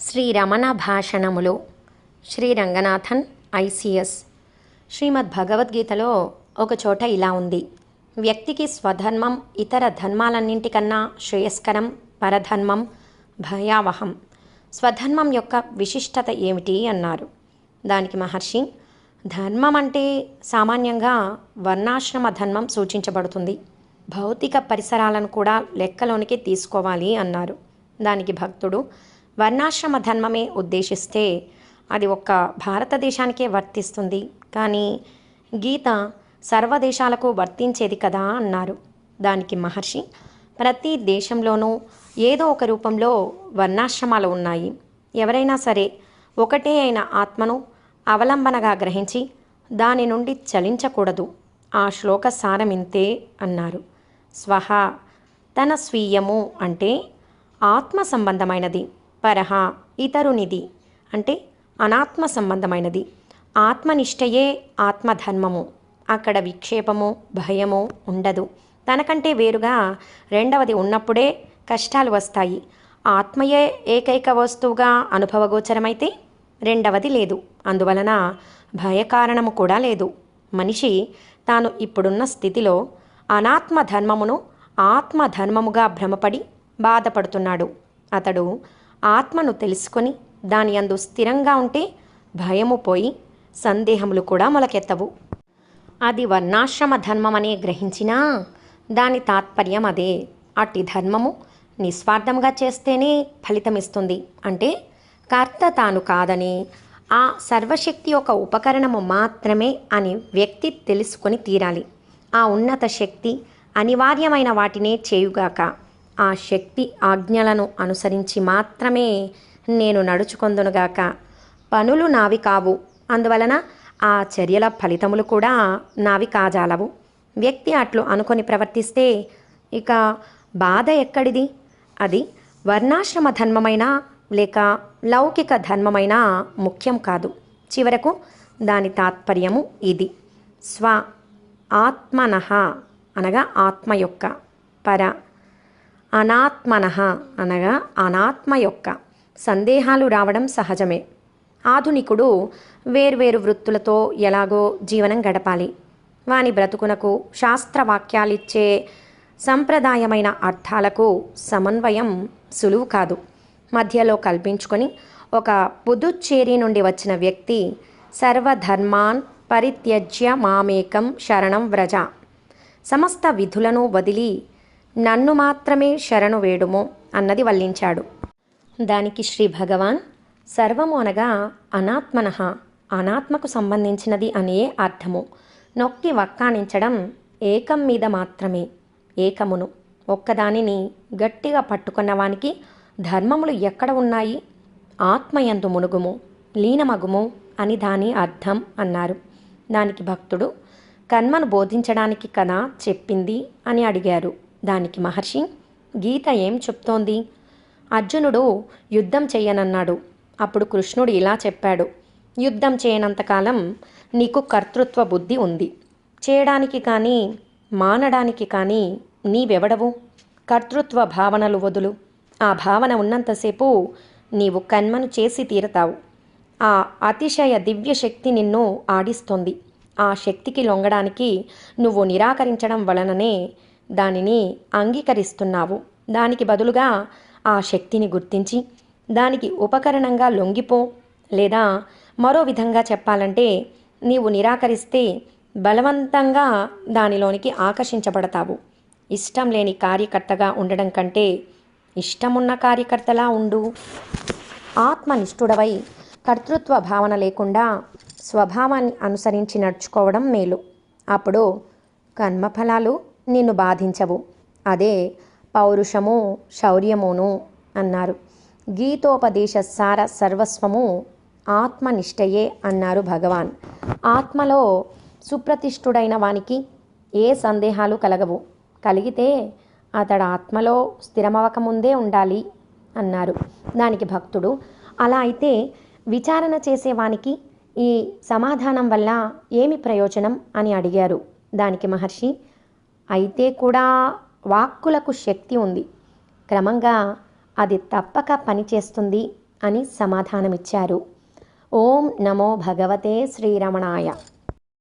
శ్రీ రమణ భాషణములు శ్రీ రంగనాథన్ ఐసిఎస్ శ్రీమద్ భగవద్గీతలో ఒక చోట ఇలా ఉంది. వ్యక్తికి స్వధర్మం ఇతర ధర్మాలన్నింటికన్నా శ్రేయస్కరం పరధర్మం భయావహం. స్వధర్మం యొక్క విశిష్టత ఏమిటి అన్నారు. దానికి మహర్షి ధర్మం అంటే సామాన్యంగా వర్ణాశ్రమ ధర్మం సూచించబడుతుంది. భౌతిక పరిసరాలను కూడా లెక్కలోనికి తీసుకోవాలి అన్నారు. దానికి భక్తుడు వర్ణాశ్రమ ధర్మమే ఉద్దేశిస్తే అది ఒక్క భారతదేశానికే వర్తిస్తుంది. కానీ గీత సర్వదేశాలకు వర్తించేది కదా అన్నారు. దానికి మహర్షి ప్రతి దేశంలోనూ ఏదో ఒక రూపంలో వర్ణాశ్రమాలు ఉన్నాయి. ఎవరైనా సరే ఒకటే అయిన ఆత్మను అవలంబనగా గ్రహించి దాని నుండి చలించకూడదు. ఆ శ్లోక సారమింతే అన్నారు. స్వహ తన స్వీయము అంటే ఆత్మ సంబంధమైనది. పరహ ఇతరునిది అంటే అనాత్మ సంబంధమైనది. ఆత్మనిష్టయే ఆత్మధర్మము. అక్కడ విక్షేపము భయము ఉండదు. తనకంటే వేరుగా రెండవది ఉన్నప్పుడే కష్టాలు వస్తాయి. ఆత్మయే ఏకైక వస్తువుగా అనుభవగోచరమైతే రెండవది లేదు. అందువలన భయకారణము కూడా లేదు. మనిషి తాను ఇప్పుడున్న స్థితిలో అనాత్మ ధర్మమును ఆత్మధర్మముగా భ్రమపడి బాధపడుతున్నాడు. అతడు ఆత్మను తెలుసుకొని దాని అందు స్థిరంగా ఉంటే భయము పోయి సందేహములు కూడా మొలకెత్తవు. అది వర్ణాశ్రమ ధర్మమనే గ్రహించినా దాని తాత్పర్యం అదే. అట్టి ధర్మము నిస్వార్థంగా చేస్తేనే ఫలితమిస్తుంది. అంటే కర్త తాను కాదని ఆ సర్వశక్తి యొక్క ఉపకరణము మాత్రమే అని వ్యక్తి తెలుసుకొని తీరాలి. ఆ ఉన్నత శక్తి అనివార్యమైన వాటినే చేయుగాక. ఆ శక్తి ఆజ్ఞలను అనుసరించి మాత్రమే నేను నడుచుకొందునుగాక. పనులు నావి కావు. అందువలన ఆ చర్యల ఫలితములు కూడా నావి కాజాలవు. వ్యక్తి అట్లు అనుకొని ప్రవర్తిస్తే ఇక బాధ ఎక్కడిది? అది వర్ణాశ్రమ ధర్మమైన లేక లౌకిక ధర్మమైన ముఖ్యం కాదు. చివరకు దాని తాత్పర్యము ఇది. స్వ ఆత్మనహ అనగా ఆత్మ యొక్క పర అనాత్మన అనగా అనాత్మ యొక్క సందేహాలు రావడం సహజమే. ఆధునికుడు వేర్వేరు వృత్తులతో ఎలాగో జీవనం గడపాలి. వాని బ్రతుకునకు శాస్త్రవాక్యాలిచ్చే సంప్రదాయమైన అర్థాలకు సమన్వయం సులువు కాదు. మధ్యలో కల్పించుకొని ఒక పుదుచ్చేరి నుండి వచ్చిన వ్యక్తి సర్వధర్మాన్ పరిత్యజ్య మామేకం శరణం వ్రజ. సమస్త విధులను వదిలి నన్ను మాత్రమే శరణు వేడుము అన్నది వల్లించాడు. దానికి శ్రీ భగవాన్ సర్వము అనగా అనాత్మనః అనాత్మకు సంబంధించినది అనే అర్థము. నొక్కి వక్కాణించడం ఏకం మీద మాత్రమే ఏకమును. ఒక్కదానిని గట్టిగా పట్టుకున్నవానికి ధర్మములు ఎక్కడ ఉన్నాయి? ఆత్మయందు మునుగుము లీనమగుము అని దాని అర్థం అన్నారు. దానికి భక్తుడు కర్మను బోధించడానికి కదా చెప్పింది అని అడిగారు. దానికి మహర్షి గీత ఏం చెప్తోంది? అర్జునుడు యుద్ధం చేయనన్నాడు. అప్పుడు కృష్ణుడు ఇలా చెప్పాడు. యుద్ధం చేయనంతకాలం నీకు కర్తృత్వ బుద్ధి ఉంది. చేయడానికి కానీ మానడానికి కానీ నీవెవడవు? కర్తృత్వ భావనలు వదులు. ఆ భావన ఉన్నంతసేపు నీవు కన్మను చేసి తీరతావు. ఆ అతిశయ దివ్య శక్తి నిన్ను ఆడిస్తుంది. ఆ శక్తికి లొంగడానికి నువ్వు నిరాకరించడం వలననే దానిని అంగీకరిస్తున్నావు. దానికి బదులుగా ఆ శక్తిని గుర్తించి దానికి ఉపకరణంగా లొంగిపో లేదా మరో విధంగా చెప్పాలంటే నీవు నిరాకరిస్తే బలవంతంగా దానిలోనికి ఆకర్షించబడతావు. ఇష్టం లేని కార్యకర్తగా ఉండడం కంటే ఇష్టమున్న కార్యకర్తలా ఉండు. ఆత్మనిష్ఠుడవై కర్తృత్వ భావన లేకుండా స్వభావాన్ని అనుసరించి నడుచుకోవడం మేలు. అప్పుడు కర్మఫలాలు నిన్ను బాధించవు. అదే పౌరుషము శౌర్యమును అన్నారు. గీతోపదేశ సార సర్వస్వము ఆత్మనిష్టయే అన్నారు భగవాన్. ఆత్మలో సుప్రతిష్ఠుడైన వానికి ఏ సందేహాలు కలగవు. కలిగితే అతడు ఆత్మలో స్థిరమవకముందే ఉండాలి అన్నారు. దానికి భక్తుడు అలా అయితే విచారణ చేసేవానికి ఈ సమాధానం వల్ల ఏమి ప్రయోజనం? అని అడిగారు. దానికి మహర్షి అయితే కూడా వాక్కులకు శక్తి ఉంది. క్రమంగా అది తప్పక పనిచేస్తుంది అని సమాధానమిచ్చారు. ఓం నమో భగవతే శ్రీరమణాయ.